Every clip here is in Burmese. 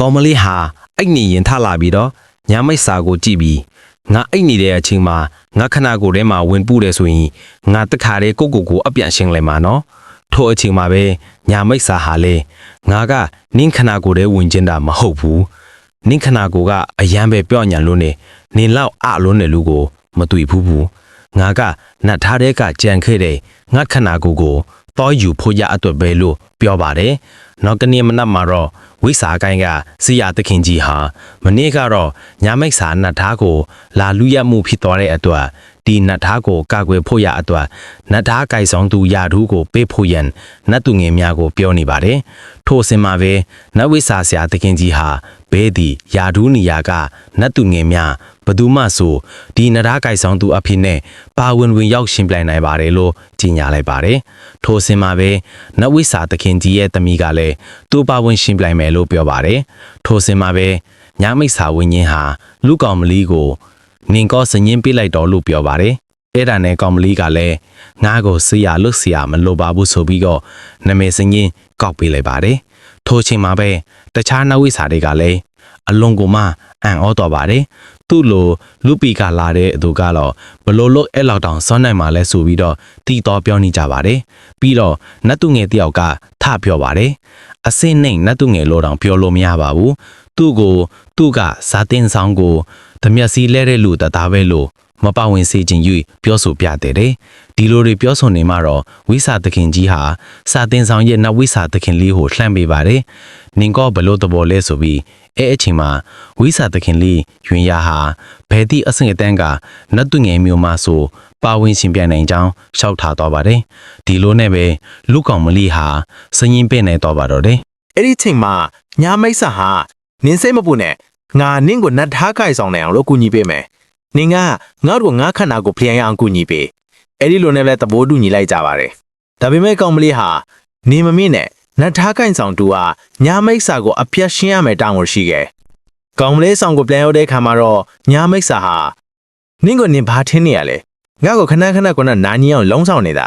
ကောင်မလေးဟာအိတ်နေရင်ထလာပြီးတော့ညာမိတ်စာကိုကြည့်ပြီးငါအိတ်နေတဲ့အချိန်မှာငါခနာကိုယ်ထဲမှာဝင်ပူတယ်ဆိုရင်ငါတခါတည်းကိုကိုကိုအပြန်ရှင်းလိုက်မှာနော်ထို့အချိန်မှာပဲညာမိတ်စာဟာလေငါကနင်းခနာကိုယ်ထဲဝင်ကျင်တာမဟုတ်ဘူးနင်းခနာကိုကအရန်ပဲပြော့ညံလို့နေနင်းလောက်အလုံးနဲ့လူကို မတွေ့ဘူးဘူးငါကနတ်ထားတဲ့ကကြံခဲ့တဲ့ငါခနာကိုကို တော့ယူဖို့ရအတွက်ပဲလို့ပြောပါတယ်နောက်ကနေမနက်မှာတော့ဝိစာကိုင်းကစီရသခင်ကြီးဟာမနေ့ကတော့ညာမိတ်စာနတ်သားကို လာလူရမှုဖြစ်သွားတဲ့အတွက် ဒီနတ်သားကိုကာကွယ်ဖို့ရအတွက်နတ်သားကိုင်ဆောင်သူယာဓုကိုပေးဖို့ရန်နတ်သူငယ်များကိုပြောနေပါတယ်ထို့အစင်မှာပဲနတ်ဝိစာဆရာသခင်ကြီးဟာဘဲဒီယာဓုနီယာကနတ်သူငယ်များဘသူမှဆိုဒီနတ်သားကိုင်ဆောင်သူအဖြစ်နဲ့ပါဝင်ဝင်ရောက်ရှင်ပြိုင်နိုင်ပါတယ်လို့ကြီးညာလိုက်ပါတယ်ထို့အစင်မှာပဲနတ်ဝိစာသခင်ကြီးရဲ့သမီးကလည်းသူ့ပါဝင်ရှင်ပြိုင်မယ်လို့ပြောပါတယ်ထို့အစင်မှာပဲညာမိတ်စာဝင်းချင်းဟာလူကောင်မလီကို နင်ကောစညင်းပြလိုက်တော်လို့ပြောပါတယ်အဲ့ဒါနဲ့ကောင်မလီကလည်းငါ့ကိုဆေးရလွတ်ဆေးရမလိုပါဘူးဆိုပြီးတော့နမေစညင်းကောက်ပေးလိုက်ပါတယ်ထို့အချိန်မှာပဲတခြားနတ်ဝိစာတွေကလည်းအလွန်ကိုမှအံ့ဩတော်ပါတယ်သူ့လိုလူပီကလာတဲ့သူကတော့ဘလို့လို့အဲ့လောက်တောင်စောနိုင်မှလဲဆိုပြီးတော့တီတော်ပြောနေကြပါတယ်ပြီးတော့နတ်သူငယ်တယောက်ကထပြောပါတယ်အစင်းနှိမ်နတ်သူငယ်လို့တောင်ပြောလို့မရပါဘူးသူ့ကိုသူ့ကဇာတင်ဆောင်ကို ဓမျက်စီလဲတဲ့လူတသားပဲလို့မပဝင်စေခြင်းယူပြောဆိုပြတဲ့တယ်ဒီလိုတွေပြောဆိုနေမှတော့ဝိစာသခင်ကြီးဟာစာတင်ဆောင်ရဲ့နတ်ဝိစာသခင်လေးကိုလှမ်းပေးပါတယ်နင်ကောဘလို့တဘောလဲဆိုပြီးအဲအချိန်မှာဝိစာသခင်လေးယွင်ရဟာဘယ်သည့်အဆင့်အတန်းကနတ်သူငယ်မျိုးမှဆိုပါဝင်ရှင်ပြိုင်နိုင်ကြောင်းရှောက်ထားသွားပါတယ်ဒီလိုနဲ့ပဲလူကောင်မလီဟာစရင်ပင့်နေတော့ပါတော့တယ်အဲ့ဒီချိန်မှာညာမိတ်ဆာဟာနင်းစိတ်မပူနဲ့ ငါနင်းကိုနတ်ထားခိုင်ဆောင်နိုင်အောင်လို့ကူညီပေးမယ်နင်းကငါတို့ငါခန္ဓာကိုဖျံရအောင်ကူညီပေးအဲ့ဒီလိုနဲ့လည်းသဘောတူညီလိုက်ကြပါတယ်ဒါပေမဲ့ကောင်မလေးဟာနေမမင်းနဲ့နတ်ထားခိုင်ဆောင်တူဟာညာမိတ်ဆာကိုအပြတ်ရှင်းရမယ်တောင်းကိုရှိခဲ့ကောင်မလေးဆောင်ကိုပြန်ရောက်တဲ့ခါမှာတော့ညာမိတ်ဆာဟာနင်းကိုနင်းဘာထင်းနေရလဲငါ့ကိုခဏခဏကနာညီအောင်လုံးဆောင်နေတာ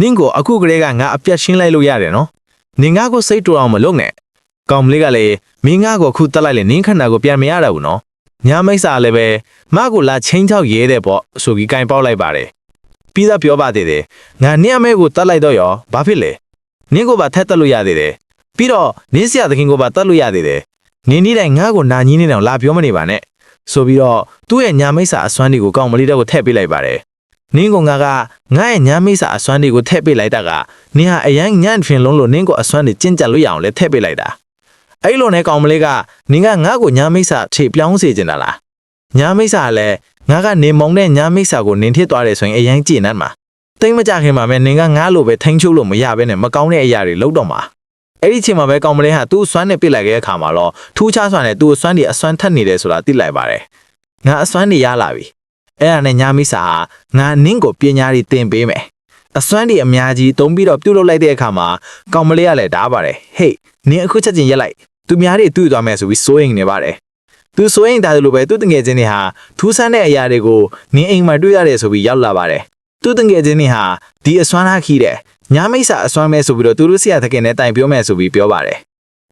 နင်းကိုအခုကလေးကငါအပြတ်ရှင်းလိုက်လို့ရတယ်နော်နင်ငါကိုစိတ်တူအောင်မလုပ်နဲ့ ကောင်မလေးကလည်းမင်းငါကိုအခုတက်လိုက်လေနင်းခန္ဓာကိုပြန်မရတော့ဘူးနော်ညာမိတ်စာလည်းပဲမကိုလာချင်းချောက်ရဲတဲ့ပေါ့ဆိုပြီးကင်ပေါက်လိုက်ပါတယ်ပြီးသားပြောပါသေးတယ်ငါနင့်အမေကိုတက်လိုက်တော့ရောဘာဖြစ်လဲနင်းကိုပါထက်တက်လို့ရသေးတယ်ပြီးတော့နင်းဆရာသခင်ကိုပါတက်လို့ရသေးတယ်နင်းနေ့တိုင်းငါကိုနာကြီးနေတော့လာပြောမနေပါနဲ့ဆိုပြီးတော့သူ့ရဲ့ညာမိတ်စာအစွမ်းတွေကိုကောင်မလေးတက်ကိုထည့်ပေးလိုက်ပါတယ်နင်းကငါကငါရဲ့ညာမိတ်စာအစွမ်းတွေကိုထည့်ပေးလိုက်တာကနင်းဟာအရန်ညံ့ထွင်လုံးလို့နင်းကိုအစွမ်းတွေကျင့်ကြံလို့ရအောင်လဲထည့်ပေးလိုက်တာ အဲ့လိုနဲ့ကောင်မလေးကနင်းကငါ့ကိုညာမိတ်စာခြေပြောင်းစေချင်တာလားညာမိတ်စာကလည်းငါကနေမုံတဲ့ညာမိတ်စာကိုနင်းထစ်သွားတယ်ဆိုရင်အရန်ကြည်နတ်မှာတိတ်မကြခင်မှာပဲနင်းကငါလိုပဲထိန်းချုပ်လို့မရဘဲနဲ့မကောင်းတဲ့အရာတွေလုပ်တော့မှာအဲ့ဒီချိန်မှာပဲကောင်မလေးဟာသူ့အစွမ်းနဲ့ပြစ်လိုက်ခဲ့တဲ့အခါမှာတော့ထူးခြားစွာနဲ့သူ့အစွမ်းတွေအစွမ်းထက်နေတယ်ဆိုတာသိလိုက်ပါတယ်ငါအစွမ်းတွေရလာပြီအဲ့ဒါနဲ့ညာမိစာဟာငါနင်းကိုပညာတွေသင်ပေးမယ်အစွမ်းတွေအများကြီးတုံးပြီးတော့ပြုတ်လုလိုက်တဲ့အခါမှာကောင်မလေးကလည်းဓာပါတယ်ဟေးနင်းအခုချက်ချင်းရက်လိုက် သူများတွေတွေ့သွားမယ်ဆိုပြီးစိုးရိမ်နေပါတယ်သူစိုးရိမ်တာလို့ပဲသူတငယ်ချင်းတွေဟာထူးဆန်းတဲ့အရာတွေကိုနင်းအိမ်မှာတွေ့ရတယ်ဆိုပြီးရောက်လာပါတယ်သူတငယ်ချင်းတွေဟာဒီအစွမ်းထားခီးတယ်ညာမိစာအစွမ်းမဲဆိုပြီးတော့သူတို့ဆရာသခင်နဲ့တိုင်ပြောမယ်ဆိုပြီးပြောပါတယ်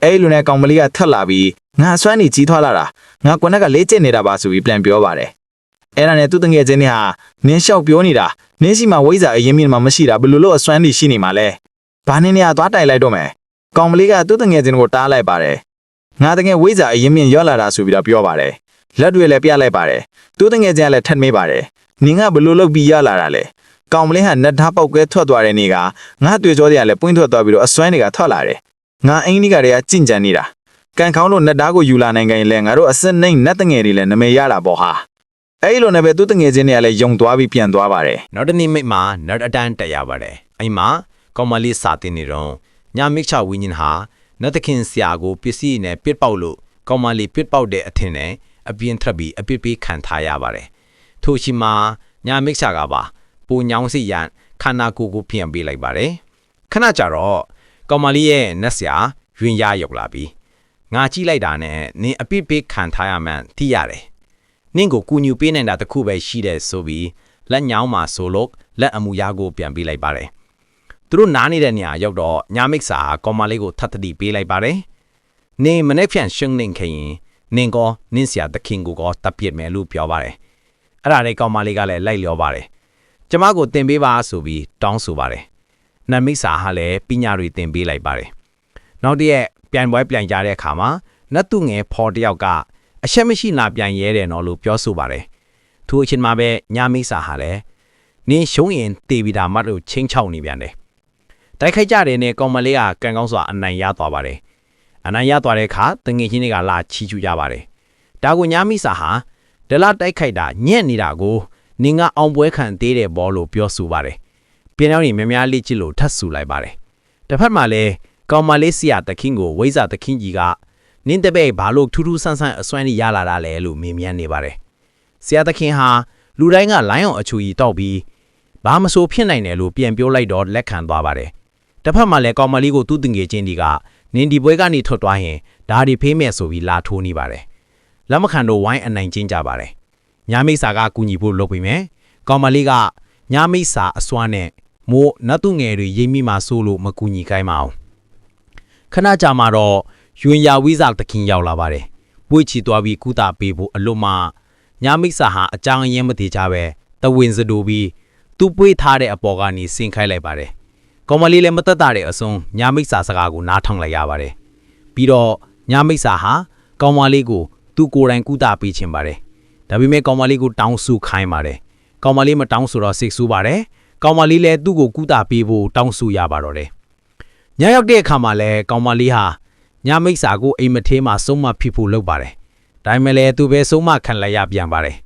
အဲ့လိုနဲ့ကောင်မလေးကထက်လာပြီးငါအစွမ်းကြီးကြီးထွားလာတာငါကွနက်ကလေးကျင့်နေတာပါဆိုပြီးပြန်ပြောပါတယ်အဲ့ဒါနဲ့သူ့တငယ်ချင်းတွေဟာနင်းလျှောက်ပြောနေတာနင်းစီမှာဝိဇ္ဇာအရင်မြင်မှာမရှိတာဘယ်လိုလို့အစွမ်းတွေရှိနေမှာလဲဘာနင်းနေရသွားတိုင်လိုက်တော့မယ် ကောင်မလေးကသူ့တငယ်ချင်းကိုတားလိုက်ပါတယ်ငါတငယ်ဝိဇ္ဇာအရင်မြင်ရော့လာတာဆိုပြီးတော့ပြောပါတယ်လက်တွေလည်းပြလိုက်ပါတယ်သူ့တငယ်ချင်းကလည်းထက်မေးပါတယ်နင်းကဘယ်လိုလုပ်ပြီးရလာတာလဲကောင်မလေးဟာနတ်သားပေါက်ကွဲထွက်သွားတဲ့နေ့ကငါတွေ့ကြောတွေကလည်းပွင့်ထွက်သွားပြီးတော့အစွမ်းတွေကထွက်လာတယ်ငါအင်းကြီးကတွေကကြင့်ကြံနေတာကန်ခေါင်းလို့နတ်သားကိုယူလာနိုင်ကြရင်လည်းငါတို့အစစ်နှိမ့်နတ်တငယ်တွေလည်းနမေရတာပေါ့ဟာအဲ့လိုနဲ့ပဲသူ့တငယ်ချင်းတွေကလည်းယုံသွားပြီးပြန်သွားပါတယ်နောက်တစ်နေ့မိတ်မှာနတ်အတန်းတက်ရပါတယ်အိမ်မှာကောင်မလေးစာတင်နေတော့ ညာမိတ်ချဝင်းရင်ဟာနတ်သခင်ဆရာကိုပစ္စည်းနဲ့ပစ်ပေါက်လို့ကောင်မလေးပစ်ပေါက်တဲ့အထင်နဲ့အပြင်းထပ်ပြီးအပစ်ပေးခံထားရပါတယ်ထို့ရှိမှာညာမိတ်ချကပါပူညောင်းစီရန်ခန္ဓာကိုယ်ကိုပြန်ပေးလိုက်ပါတယ်ခဏကြာတော့ကောင်မလေးရဲ့နတ်ဆရာယွင်ရရောက်လာပြီးငါကြည့်လိုက်တာနဲ့နင်အပစ်ပေးခံထားရမှန်းသိရတယ်နင့်ကိုကူညီပေးနိုင်တာတစ်ခုပဲရှိတယ်ဆိုပြီးလက်ညောင်းမှာဆိုလို့လက်အမူအရာကိုပြန်ပေးလိုက်ပါတယ်။ သူတို့နားနေတဲ့နေရာရောက်တော့ညာမိတ်စာကောင်မလေးကိုထပ်တတိပေးလိုက်ပါတယ်။နင်မနေ့ဖြန်ရှင်းနေခင်ရင်နင်ကောနင်းစရာသခင်ကိုကောတပ်ပြစ်မယ်လို့ပြောပါတယ်အဲ့ဒါလေးကောင်မလေးကလည်းလိုက်လျောပါတယ်ကျမကိုတင်ပေးပါဆိုပြီးတောင်းဆိုပါတယ်နတ်မိတ်စာဟာလည်းပညာတွေတင်ပေးလိုက်ပါတယ်နောက်တစ်ရက်ပြိုင်ပွဲပြိုင်ကြတဲ့အခါမှာနတ်သူငယ်ဖော်တစ်ယောက်ကအရှက်မရှိလာပြိုင်ရဲတယ်နော်လို့ပြောဆိုပါတယ်ထိုအချိန်မှာပဲညာမိတ်စာဟာလည်းနင်းရှုံးရင်တေဗီတာမတ်လို့ချင်းချောက်နေပြန်တယ် တိုက်ခိုက်ကြတဲ့နဲ့ကောင်မလေးကကန်ကောင်းစွာအနိုင်ရသွားပါတယ်အနိုင်ရသွားတဲ့အခါတငယ်ချင်းတွေကလာချီးကျူးကြပါတယ်။ဒါကိုညာမိစာဟာဒလတိုက်ခိုက်တာညံ့နေတာကိုနင်ကအောင်ပွဲခံသေးတယ်ဘောလို့ပြောဆိုပါတယ်။ပြင်းအောင်နေများများလေးချစ်လို့ထပ်ဆူလိုက်ပါတယ်။တစ်ဖက်မှာလည်းကောင်မလေးစီယာတခင်ကိုဝိဇာတခင်ကြီးကနင်းတပည့်ဘာလို့ထူးထူးဆန်းဆန်းအစွမ်းရလာတာလဲလို့မေးမြန်းနေပါတယ်။ဆရာတခင်ဟာလူတိုင်းကလိုင်းအောင်အချူကြီးတောက်ပြီးဘာမဆိုဖြစ်နိုင်တယ်လို့ပြန်ပြောလိုက်တော့လက်ခံသွားပါတယ်။ တစ်ဖက်မှာလည်းကောင်မလေးကိုသူ့တင်ငယ်ချင်းတွေကနင်ဒီပွဲကနေထွက်သွားရင်ဒါဒီဖေးမဲ့ဆိုပြီးလာထိုးနေပါတယ်။လက်မခံတော့ဝိုင်းအနိုင်ကျင်းကြပါတယ်။ညာမိတ်စာကကူညီဖို့လုပ်ပြီးမယ်။ကောင်မလေးကညာမိတ်စာအစွမ်းနဲ့မိုးနတ်သူငယ်တွေရိပ်မိမှဆိုးလို့မကူညီခိုင်းမအောင်။ခဏကြာမှတော့ယွင်ယာဝိဇာတခင်ရောက်လာပါတယ်။ပွေ့ချီသွားပြီးကုတာပေးဖို့အလွတ်မှညာမိတ်စာဟာအကြောင်းအရင်းမသေးကြပဲတဝင်းစတူပြီးသူ့ပွေ့ထားတဲ့အပေါ်ကနေဆင်းခိုင်းလိုက်ပါတယ်။ ကောင်မလေးလည်းမသက်တာတဲ့အစုံညာမိတ်စာစကားကိုနားထောင်လိုက်ရပါတယ်။ပြီးတော့ညာမိတ်စာဟာကောင်မလေးကိုသူ့ကိုယ်တိုင်ကုသပေးခြင်းပါတယ်။ဒါပေမဲ့ကောင်မလေးကိုတောင်းဆုခိုင်းပါတယ်။ကောင်မလေးမတောင်းဆိုတော့စိတ်ဆိုးပါတယ်။ကောင်မလေးလည်းသူ့ကိုကုသပေးဖို့တောင်းဆိုရပါတော့တယ်။ညရောက်တဲ့အခါမှာလည်းကောင်မလေးဟာညာမိတ်စာကိုအိမ်မထဲမှာဆုံးမဖြစ်ဖို့လုပ်ပါတယ်။ဒါပေမဲ့လည်းသူပဲဆုံးမခံလိုက်ရပြန်ပါတယ်